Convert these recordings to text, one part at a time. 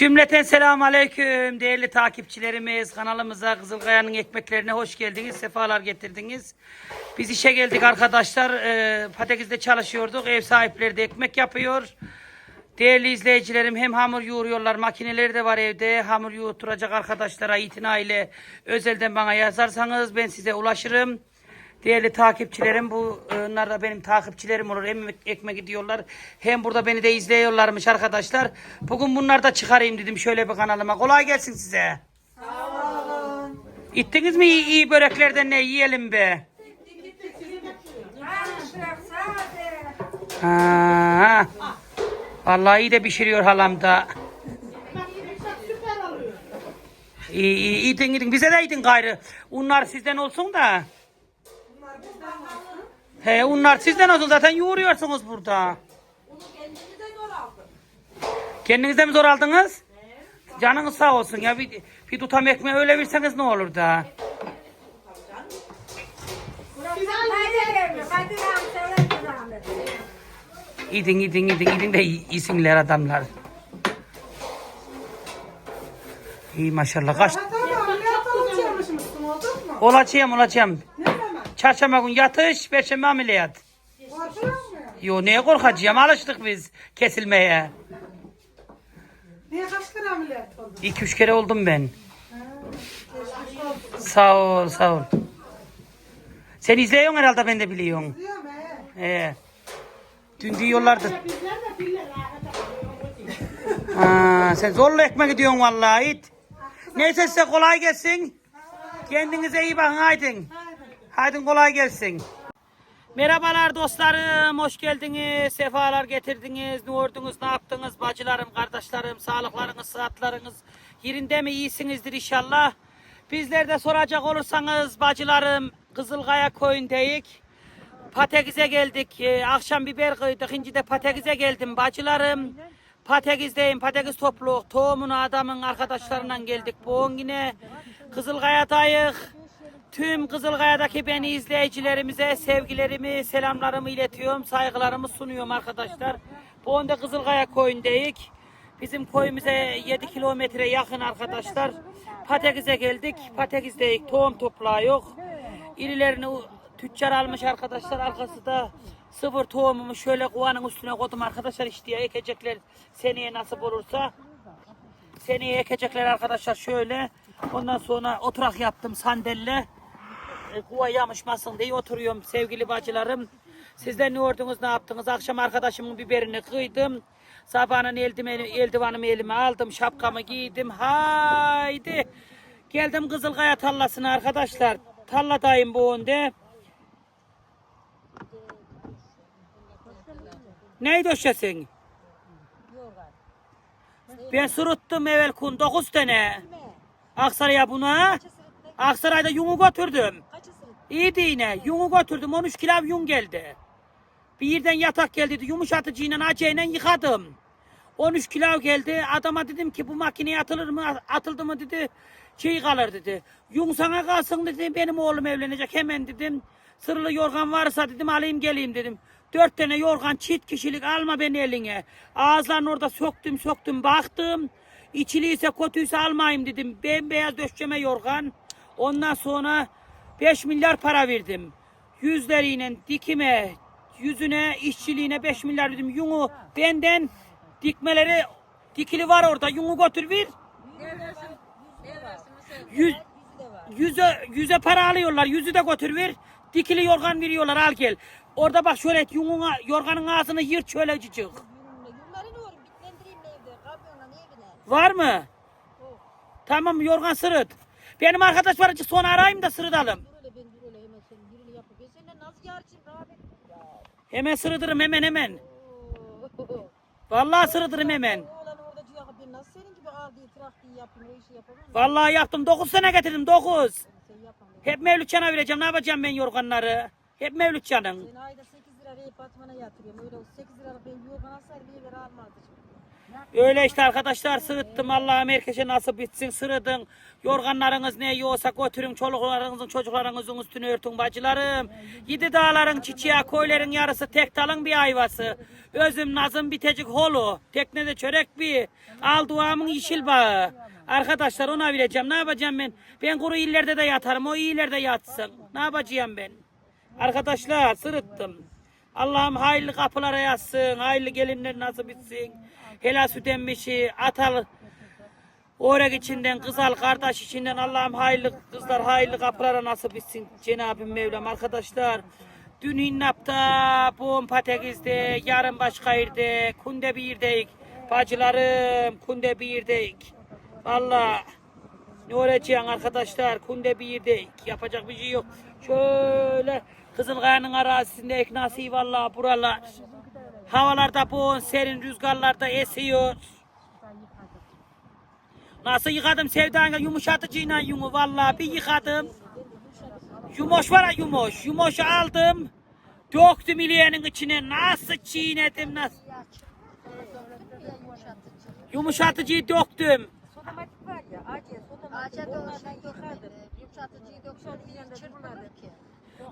Cümleten selamun aleyküm değerli takipçilerimiz. Kanalımıza Kızılkaya'nın ekmeklerine hoş geldiniz. Sefalar getirdiniz. Biz işe geldik arkadaşlar. Ee, Patakiz'de çalışıyorduk. Ev sahipleri de ekmek yapıyor. Değerli izleyicilerim hem hamur yoğuruyorlar. Makineleri de var evde. Hamur yoğurtturacak arkadaşlara itina ile özelden bana yazarsanız ben size ulaşırım. Değerli takipçilerim bu e, onlar da benim takipçilerim olur. Hem ekmek gidiyorlar hem burada beni de izliyorlarmış arkadaşlar. Bugün bunları da çıkarayım dedim şöyle bir kanalıma. Kolay gelsin size. Sağ olun. İttiniz mi iyi, iyi böreklerden ne yiyelim be? Ha. Vallahi iyi de pişiriyor halam da. İyi iyi idin idin bize de idin gayrı. Unlar sizden olsun da. He unlar sizden olsun zaten yoğuruyorsunuz burada. Kendinize mi zor aldınız? Canınız sağ olsun ya bir, bir tutam ekmeği öyle verseniz ne olur da. İdin idin idin idin de iyi- iyisinler adamlar. İyi maşallah kaç. Olacağım olacağım. Çarşamba gün yatış, perşembe ameliyat. Korkuyor mu? Yo neye korkacağım alıştık biz kesilmeye. Niye kaç kere ameliyat oldun? İki üç kere oldum ben. Sağ ol sağ ol. Sen izliyorsun herhalde ben de biliyorum. He. Ee, dün diyorlardı. Ha, sen zorla ekmek gidiyorsun vallahi it. Neyse size kolay gelsin. Kendinize iyi bakın haydin. Haydin kolay gelsin. Merhabalar dostlarım, hoş geldiniz, sefalar getirdiniz, ne ordunuz, ne yaptınız bacılarım, kardeşlerim, sağlıklarınız, sıhhatlarınız yerinde mi, iyisinizdir inşallah. Bizler de soracak olursanız bacılarım, Kızılkaya köyündeyik. Patekiz'e geldik, ee, akşam biber kıydık, şimdi de Patekiz'e geldim bacılarım. Patekiz'deyim, Patekiz topluluk, tohumunu adamın arkadaşlarıyla geldik. Bu yine Kızılkaya'dayız. Tüm Kızılkaya'daki beni izleyicilerimize sevgilerimi, selamlarımı iletiyorum, saygılarımı sunuyorum arkadaşlar. Bu anda Kızılkaya köyündeyik. Bizim köyümüze 7 kilometre yakın arkadaşlar. Patekiz'e geldik. Patekiz'deyik. Tohum toplağı yok. İrilerini u- tüccar almış arkadaşlar. Arkası da sıfır tohumumu şöyle kovanın üstüne koydum arkadaşlar. İşte ekecekler seneye nasip olursa. Seneye ekecekler arkadaşlar şöyle. Ondan sonra oturak yaptım sandelle. E, Kuva yamışmasın diye oturuyorum sevgili bacılarım. Sizler ne ordunuz ne yaptınız? Akşam arkadaşımın biberini kıydım. Sabahın eldiveni, eldivanımı elime aldım. Şapkamı giydim. Haydi. Geldim Kızılkaya tallasına arkadaşlar. Talladayım bu önde. Neydi o sesin? Ben sırıttım evvel kun 9 tane. Aksaray'a buna. Aksaray'da yungu götürdüm. İyiydi yine. Yungu götürdüm. 13 kilo yun geldi. Bir yerden yatak geldi. Yumuşatıcıyla acıyla yıkadım. 13 kilo geldi. Adama dedim ki bu makineye atılır mı? Atıldı mı dedi. Şey kalır dedi. Yun sana kalsın dedi. Benim oğlum evlenecek. Hemen dedim. Sırlı yorgan varsa dedim alayım geleyim dedim. Dört tane yorgan çift kişilik alma beni eline. Ağızlarını orada söktüm söktüm baktım. İçili ise kötüyse almayayım dedim. Bembeyaz döşeme yorgan. Ondan sonra 5 milyar para verdim. Yüzleriyle dikime, yüzüne, işçiliğine 5 milyar verdim. Yunu benden dikmeleri dikili var orada. Yunu götür ver. Yüz, yüze, yüze para alıyorlar. Yüzü de götür ver. Dikili yorgan veriyorlar al gel. Orada bak şöyle et yununa, yorganın ağzını yırt şöyle cıcık. Var mı? Tamam yorgan sırıt. Benim arkadaş var sonra arayayım da sırıtalım. Dur öyle ben dur öyle hemen senin birini yapıp. Ben seninle nasıl yarışayım rahmet ya. Hemen sırıtırım hemen hemen. Vallahi sırıtırım hemen. Oğlan orada diyor ki ben nasıl senin gibi ağır diye trak diye yapayım o işi yapamam. Vallahi yaptım. 9 sene getirdim 9. Sen yapamam. Hep Mevlütçan'a vereceğim. Ne yapacağım ben yorganları? Hep Mevlütçan'ın. Ben ayda 8 lira reyip Batman'a yatırıyorum. Öyle 8 liralık ben yorgan bir lira almazdı. Öyle işte arkadaşlar sırıttım. Allah'ım herkese nasıl bitsin sırıdın. Yorganlarınız ne yiyorsa götürün çoluklarınızın çocuklarınızın üstüne örtün bacılarım. Yedi dağların çiçeği koyların yarısı tek dalın bir ayvası. Özüm nazım bitecik holu. Teknede çörek bir. Al duamın yeşil bağı. Arkadaşlar ona vereceğim. Ne yapacağım ben? Ben kuru illerde de yatarım. O illerde yatsın. Ne yapacağım ben? Arkadaşlar sırıttım. Allah'ım hayırlı kapılara yazsın. Hayırlı gelinler nasıl bitsin. Helal süt emmişi, atal Orak içinden, kızal kardeş içinden Allah'ım hayırlı kızlar hayırlı kapılara nasip etsin Cenab-ı Mevlam arkadaşlar. Dün İnnap'ta, bugün Patekiz'de, yarın başka yerde, kunde bir yerdeyik. Bacılarım, kunde bir yerdeyik. Valla ne olacaksın arkadaşlar, kunde bir yerdeyik. Yapacak bir şey yok. Şöyle Kızılkaya'nın arazisinde eknasi valla buralar. Havalarda boğun, serin rüzgarlarda esiyor. Nasıl yıkadım sevdanga yumuşatıcıyla yumu vallahi bir yıkadım. Yumuş var ya yumuş. Yumuşu aldım. Döktüm ileğinin içine. Nasıl çiğnedim nasıl. Yumuşatıcıyı döktüm. Sodamatik var ya, acil sodamatik. Onlardan yumuşatıcıyı.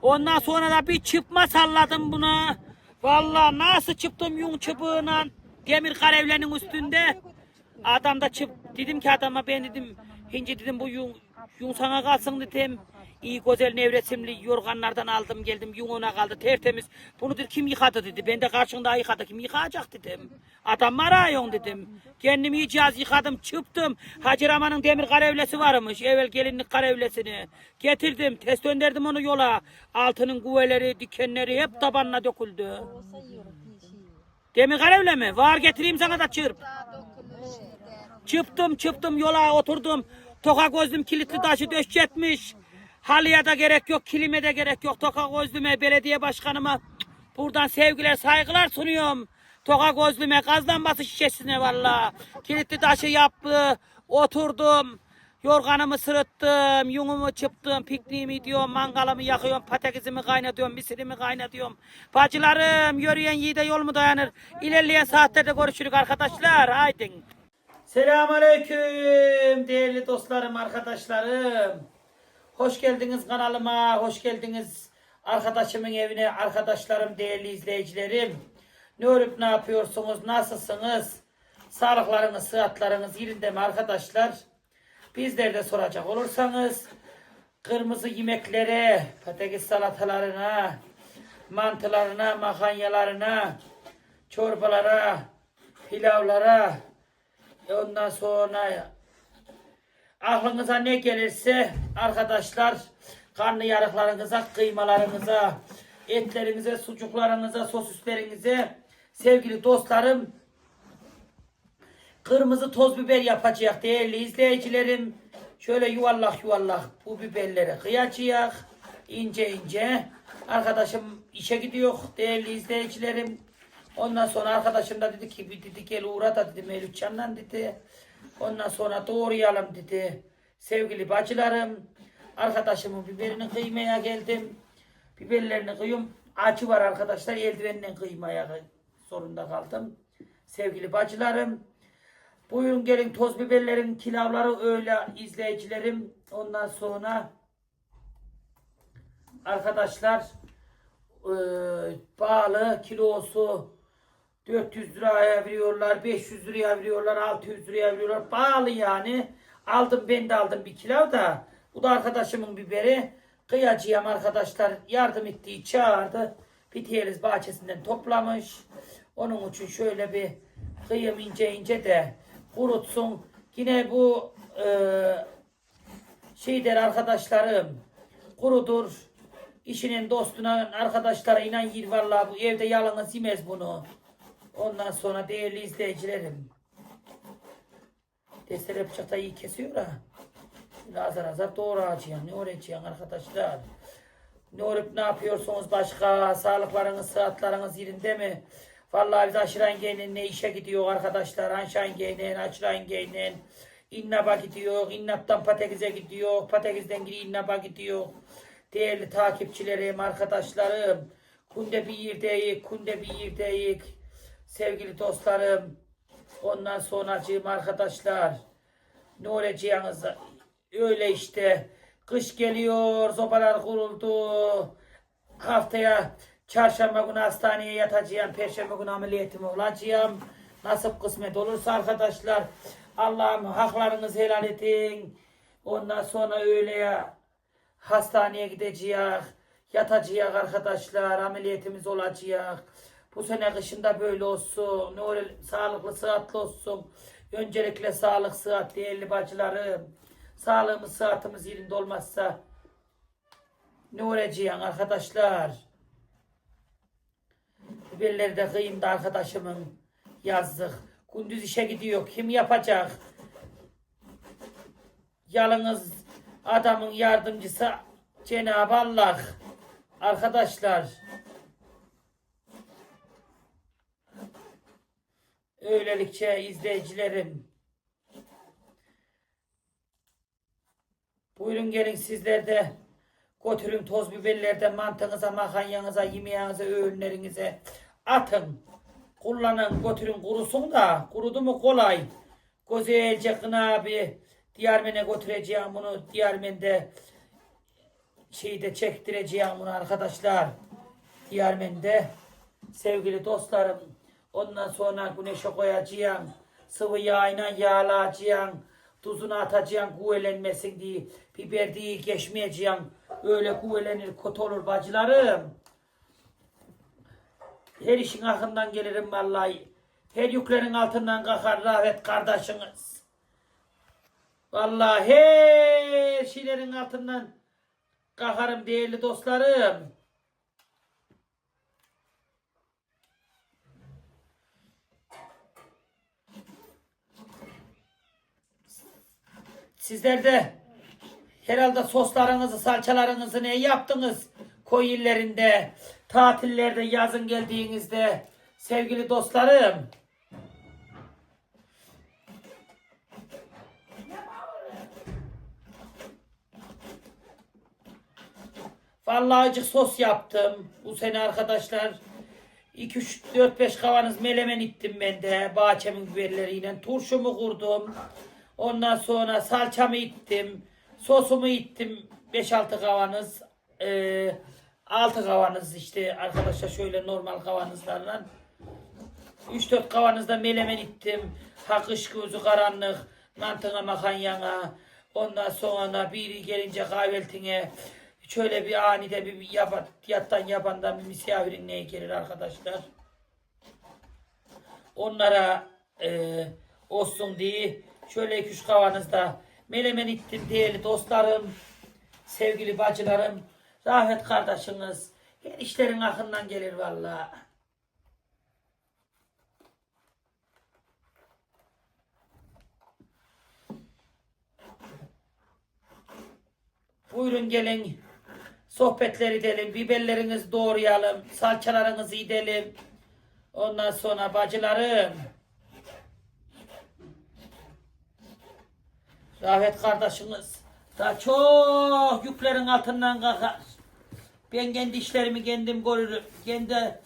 Ondan sonra da bir çıpma salladım buna. Vallahi nasıl çıktım yun çıpığına. Demir karevlerin üstünde. Adam da çıp. Dedim ki adama ben dedim. Hinci dedim bu yun, yun sana kalsın dedim. İyi güzel nevresimli yorganlardan aldım geldim yun ona kaldı tertemiz. Bunu dedi kim yıkadı dedi. Ben de karşında yıkadı kim yıkayacak dedim. Adam arıyorsun dedim. Kendim iyice az yıkadım çıktım. Hacı Rahman'ın demir karevlesi varmış. Evvel gelinlik karevlesini. Getirdim test gönderdim onu yola. Altının güveleri dikenleri hep tabanına döküldü. Demir karevle mi? Var getireyim sana da çırp. Çıktım çıktım yola oturdum. Toka gözlüm kilitli taşı döşecekmiş. Halıya da gerek yok, kilime de gerek yok. Toka gözlüme, belediye başkanıma buradan sevgiler, saygılar sunuyorum. Toka gözlüme, gazlanması şişesine valla. Kilitli taşı yaptı, oturdum. Yorganımı sırıttım, yunumu çıktım, pikniğimi diyorum, mangalımı yakıyorum, patatesimi kaynatıyorum, misirimi kaynatıyorum. Bacılarım, yürüyen yiğide yol mu dayanır? İlerleyen saatlerde görüşürük arkadaşlar, haydi. Selamünaleyküm değerli dostlarım, arkadaşlarım. Hoş geldiniz kanalıma, hoş geldiniz arkadaşımın evine, arkadaşlarım, değerli izleyicilerim. Ne olup ne yapıyorsunuz, nasılsınız? Sağlıklarınız, sıhhatlarınız yerinde mi arkadaşlar? Bizler de soracak olursanız, kırmızı yemeklere, patates salatalarına, mantılarına, makanyalarına, çorbalara, pilavlara, ondan sonra aklınıza ne gelirse arkadaşlar karnı yarıklarınıza, kıymalarınıza, etlerinize, sucuklarınıza, sosislerinize sevgili dostlarım kırmızı toz biber yapacak değerli izleyicilerim. Şöyle yuvarlak yuvarlak bu biberleri kıyacak ince ince. Arkadaşım işe gidiyor değerli izleyicilerim. Ondan sonra arkadaşım da dedi ki dedi gel uğra da dedi Mevlütcan'la dedi. Ondan sonra doğrayalım dedi. Sevgili bacılarım, arkadaşımın biberini kıymaya geldim. Biberlerini kıyım. Acı var arkadaşlar, eldivenle kıymaya zorunda kaldım. Sevgili bacılarım, buyurun gelin toz biberlerin kilavları öyle izleyicilerim. Ondan sonra arkadaşlar eee, bağlı kilosu 400 liraya veriyorlar, 500 liraya veriyorlar, 600 liraya veriyorlar. Pahalı yani. Aldım ben de aldım bir kilo da. Bu da arkadaşımın biberi. Kıyacıyam arkadaşlar yardım ettiği çağırdı. Bitiyeliz bahçesinden toplamış. Onun için şöyle bir kıyım ince ince de kurutsun. Yine bu eee şeyler arkadaşlarım kurudur. İşinin dostuna arkadaşlarıyla yer vallahi bu evde yalnız yemez bunu. Ondan sonra değerli izleyicilerim. Destere bıçakta iyi kesiyor ha. Azar azar doğrayacağım. Ne öğreteceğim arkadaşlar? Ne olup ne yapıyorsunuz başka? Sağlıklarınız, sıhhatlarınız yerinde mi? Vallahi biz aşıran geynen ne işe gidiyor arkadaşlar? Anşan geynen, aşıran geynen. İnnaba gidiyor, İnnap'tan Patekiz'e gidiyor, Patekiz'den geri İnnaba gidiyor. Değerli takipçilerim, arkadaşlarım. Kunde bir yerdeyik, kunde bir yerdeyik. Sevgili dostlarım. Ondan sonracığım arkadaşlar. Ne olacağınız öyle işte. Kış geliyor, sobalar kuruldu. Haftaya çarşamba günü hastaneye yatacağım. Perşembe günü ameliyatımı olacağım. Nasip kısmet olursa arkadaşlar. Allah'ım haklarınızı helal edin. Ondan sonra öğleye hastaneye gideceğiz. Yatacağız arkadaşlar. Ameliyatımız olacak. Bu sene kışında böyle olsun. Olur sağlıklı, sıhhatli olsun. Öncelikle sağlık, sıhhat değerli bacılarım. Sağlığımız, sıhhatimiz yerinde olmazsa ne olacak arkadaşlar? Biberleri de kıyım da arkadaşımın yazdık. Gündüz işe gidiyor. Kim yapacak? Yalnız adamın yardımcısı Cenab-ı Allah. Arkadaşlar. Öylelikçe izleyicilerim. Buyurun gelin sizler de götürün toz biberlerden mantığınıza, makarnanıza, yemeğinize, öğünlerinize atın. Kullanın, götürün kurusun da kurudu mu kolay. Güzelce kına abi Diyarmen'e götüreceğim bunu. Diyarmen'de şeyde çektireceğim bunu arkadaşlar. Diyarmen'de sevgili dostlarım. Ondan sonra güneşe koyacağım. Sıvı yağıyla yağlayacağım. Tuzunu atacağım kuvvelenmesin diye. Biber değil geçmeyeceğim. Öyle kuvvelenir kötü olur bacılarım. Her işin akından gelirim vallahi. Her yüklerin altından kalkar rahmet kardeşiniz. Vallahi her şeylerin altından kalkarım değerli dostlarım. Sizler de herhalde soslarınızı, salçalarınızı ne yaptınız? Koy illerinde, tatillerde, yazın geldiğinizde sevgili dostlarım. Vallahi acık sos yaptım bu sene arkadaşlar. 2 3 4 5 kavanoz melemen ittim ben de bahçemin biberleriyle. Turşumu kurdum. Ondan sonra salçamı ittim. Sosumu ittim 5 6 kavanoz. Ee, 6 kavanoz işte arkadaşlar şöyle normal kavanozlarla. 3-4 kavanozda melemen ittim. Ha kış gözü karanlık. Mantığına makanyana. Ondan sonra biri gelince kahvaltine şöyle bir anide bir yapan, yattan yapandan bir misafirin neye gelir arkadaşlar. Onlara e, olsun diye şöyle iki üç kavanızda melemen ittim değerli dostlarım, sevgili bacılarım, rahmet kardeşiniz. Her işlerin akından gelir vallahi. Buyurun gelin. Sohbetler edelim. Biberlerinizi doğrayalım. Salçalarınızı edelim. Ondan sonra bacılarım. Rahmet kardeşiniz. Daha çok yüklerin altından kalkar. Ben kendi işlerimi kendim görürüm. Kendi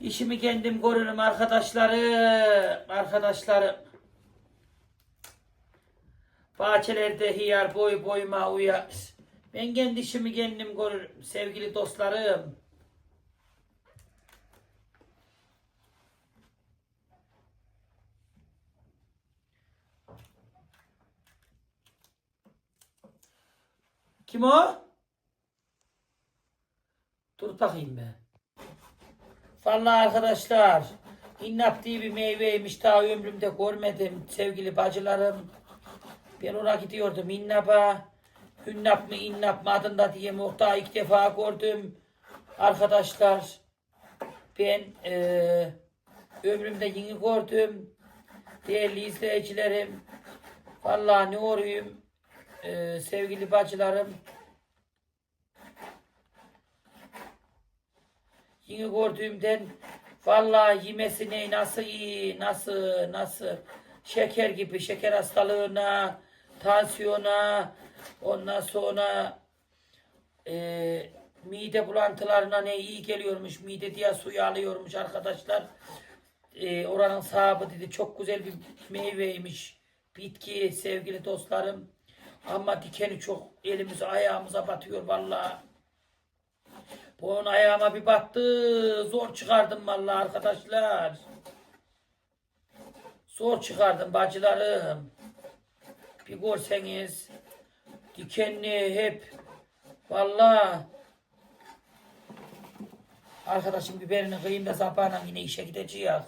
işimi kendim görürüm arkadaşlarım. Arkadaşlarım. Bahçelerde hiyar boy boyuma uyar. Ben kendi işimi kendim görürüm sevgili dostlarım. Kim o? Dur bakayım ben. Vallahi arkadaşlar, innap diye bir meyveymiş daha ömrümde görmedim sevgili bacılarım. Ben oraya gidiyordum innapa. Hünnap mı innap mı adında diye muhta ilk defa gördüm. Arkadaşlar ben eee ömrümde yeni gördüm. Değerli izleyicilerim. Vallahi ne oruyum eee, sevgili bacılarım. Yeni gördüğümden vallahi yemesi ne nasıl iyi nasıl nasıl şeker gibi şeker hastalığına tansiyona ondan sonra e, mide bulantılarına ne iyi geliyormuş mide diye suyu alıyormuş arkadaşlar e, oranın sahibi dedi çok güzel bir meyveymiş. Bitki sevgili dostlarım. Ama dikeni çok elimize ayağımıza batıyor vallahi. Bunun ayağıma bir battı. Zor çıkardım vallahi arkadaşlar. Zor çıkardım bacılarım. Bir görseniz. Dikenli hep. Vallahi. Arkadaşım biberini kıyayım da sabahına yine işe gideceğiz.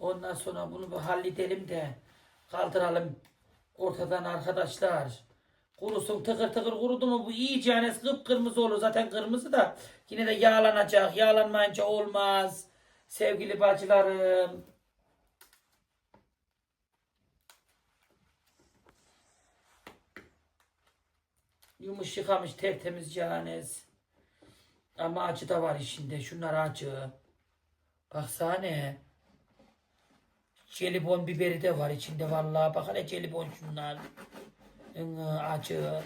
Ondan sonra bunu bir halledelim de kaldıralım ortadan arkadaşlar. Kurusun tıkır tıkır kurudu mu bu iyice yani kıpkırmızı olur. Zaten kırmızı da yine de yağlanacak. Yağlanmayınca olmaz. Sevgili bacılarım. Yumuş yıkamış tertemiz canes. Ama acı da var içinde. Şunlar acı. Baksana. Jelibon biberi de var içinde vallahi. Bak hele jelibon şunlar. Acı.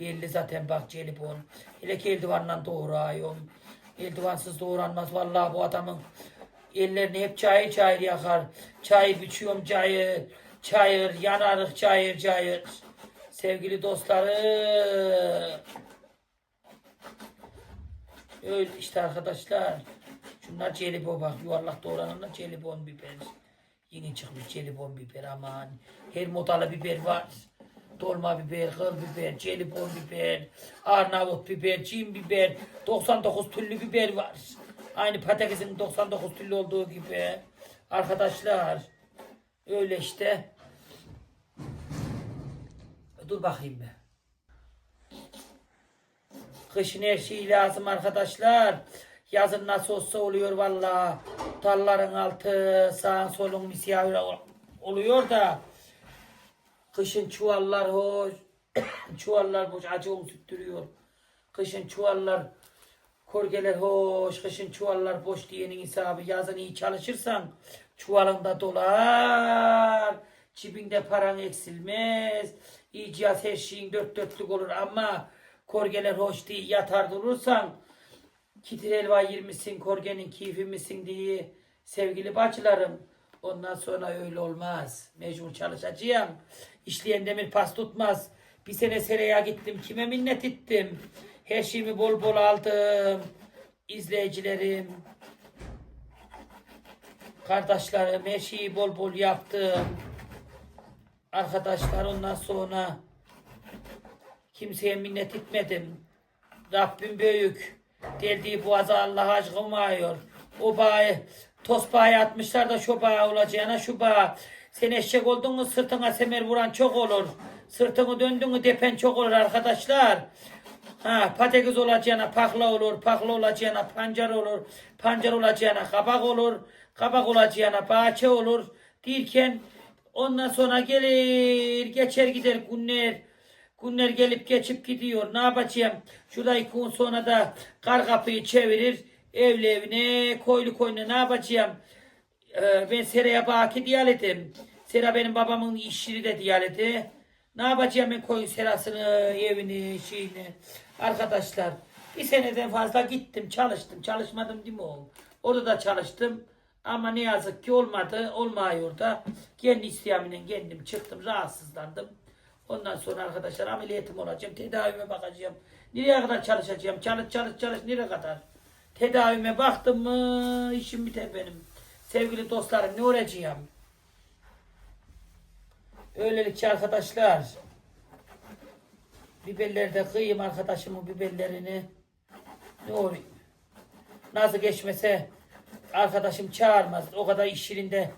Belli zaten bak jelibon. Hele ki eldivanla doğrayıyorum. Eldivansız doğranmaz vallahi bu adamın. Ellerini hep çayır çayır yakar. Çay biçiyorum çayır. Çayır yanarık çayır çayır. Sevgili dostlarım. Öyle işte arkadaşlar. Şunlar jelibon bak yuvarlak doğrananlar jelibon biber. Yeni çıkmış jelibon biber aman. Her modalı biber var. Dolma biber, kıl biber, jelibon biber, Arnavut biber, cin biber, 99 türlü biber var. Aynı patatesin 99 türlü olduğu gibi. Arkadaşlar öyle işte. Dur bakayım ben. Kışın her şey lazım arkadaşlar. Yazın nasıl olsa oluyor valla. Dalların altı sağın solun ol- oluyor da. Kışın çuvallar hoş. çuvallar boş acı un süttürüyor. Kışın çuvallar korgeler hoş. Kışın çuvallar boş diyenin hesabı. Yazın iyi çalışırsan çuvalında dolar. Cebinde paran eksilmez. İcaz her şeyin dört dörtlük olur ama korgeler hoş değil yatar durursan kitir elva yirmisin korgenin keyfi misin diye sevgili bacılarım. Ondan sonra öyle olmaz. Mecbur çalışacağım. İşleyen demir pas tutmaz. Bir sene seraya gittim. Kime minnet ettim. Her şeyimi bol bol aldım. İzleyicilerim. Kardeşlerim her şeyi bol bol yaptım. Arkadaşlar ondan sonra kimseye minnet etmedim. Rabbim büyük. Deldiği boğaza Allah aşkım varıyor. O bağı tosbağa atmışlar da şu bağı olacağına şu bağı. Sen eşek oldun mu sırtına semer vuran çok olur. Sırtını döndün mü depen çok olur arkadaşlar. Ha patates olacağına pakla olur, pakla olacağına pancar olur, pancar olacağına kabak olur, kabak olacağına bahçe olur. Derken ondan sonra gelir, geçer gider günler. Günler gelip geçip gidiyor. Ne yapacağım? Şurada iki gün sonra da kar kapıyı çevirir. Evli evine, koylu koyuna ne yapacağım? Ee, ben Sera'ya baki diyaletim. Sera benim babamın iş yeri de diyaleti. Ne yapacağım ben koyun serasını, evini, şeyini. Arkadaşlar bir seneden fazla gittim, çalıştım. Çalışmadım değil mi oğlum? Orada da çalıştım. Ama ne yazık ki olmadı. Olmuyor da. Kendi istiyaminen kendim çıktım. Rahatsızlandım. Ondan sonra arkadaşlar ameliyatım olacağım. Tedavime bakacağım. Nereye kadar çalışacağım? Çalış çalış çalış nereye kadar? Tedavime baktım mı işim biter benim. Sevgili dostlarım ne olacağım? Öylelikle arkadaşlar. Biberleri de kıyayım arkadaşımın biberlerini. Ne olur? Nasıl geçmese arkadaşım çağırmaz. O kadar iş yerinde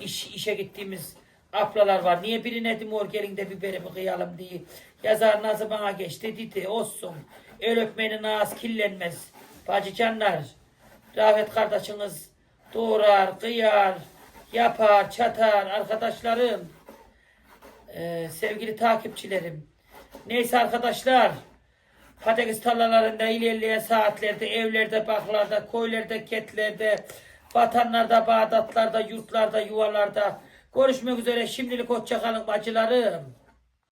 iş, işe gittiğimiz aplalar var. Niye birine dimor gelin de biberimi kıyalım diye. Yazar nasıl bana geçti dedi. Olsun. El öpmenin ağız kirlenmez. Bacı canlar. Rahmet kardeşiniz doğrar, kıyar, yapar, çatar arkadaşlarım. Ee, sevgili takipçilerim. Neyse arkadaşlar. Patates tarlalarında ilerleyen saatlerde, evlerde, baklarda, koylarda, ketlerde, vatanlarda, bağdatlarda, yurtlarda, yuvalarda görüşmek üzere. Şimdilik hoşçakalın bacılarım.